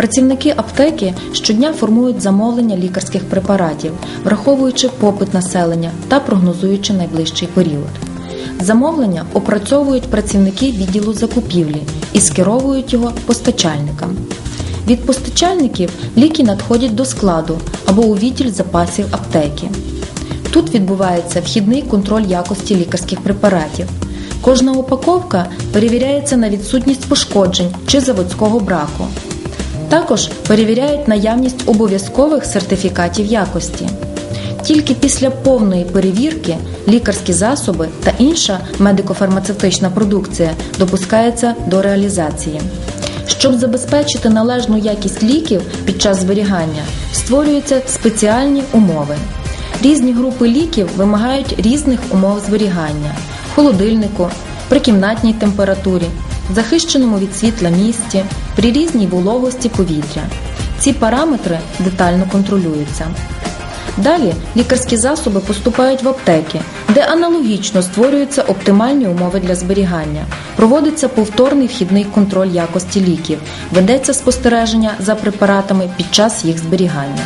Працівники аптеки щодня формують замовлення лікарських препаратів, враховуючи попит населення та прогнозуючи найближчий період. Замовлення опрацьовують працівники відділу закупівлі і скеровують його постачальникам. Від постачальників ліки надходять до складу або у відділ запасів аптеки. Тут відбувається вхідний контроль якості лікарських препаратів. Кожна упаковка перевіряється на відсутність пошкоджень чи заводського браку. Також перевіряють наявність обов'язкових сертифікатів якості. Тільки після повної перевірки лікарські засоби та інша медико-фармацевтична продукція допускається до реалізації. Щоб забезпечити належну якість ліків під час зберігання, створюються спеціальні умови. Різні групи ліків вимагають різних умов зберігання холодильнику, при кімнатній температурі, захищеному від світла місці, при різній вологості повітря. Ці параметри детально контролюються. Далі лікарські засоби поступають в аптеки, де аналогічно створюються оптимальні умови для зберігання. Проводиться повторний вхідний контроль якості ліків, ведеться спостереження за препаратами під час їх зберігання.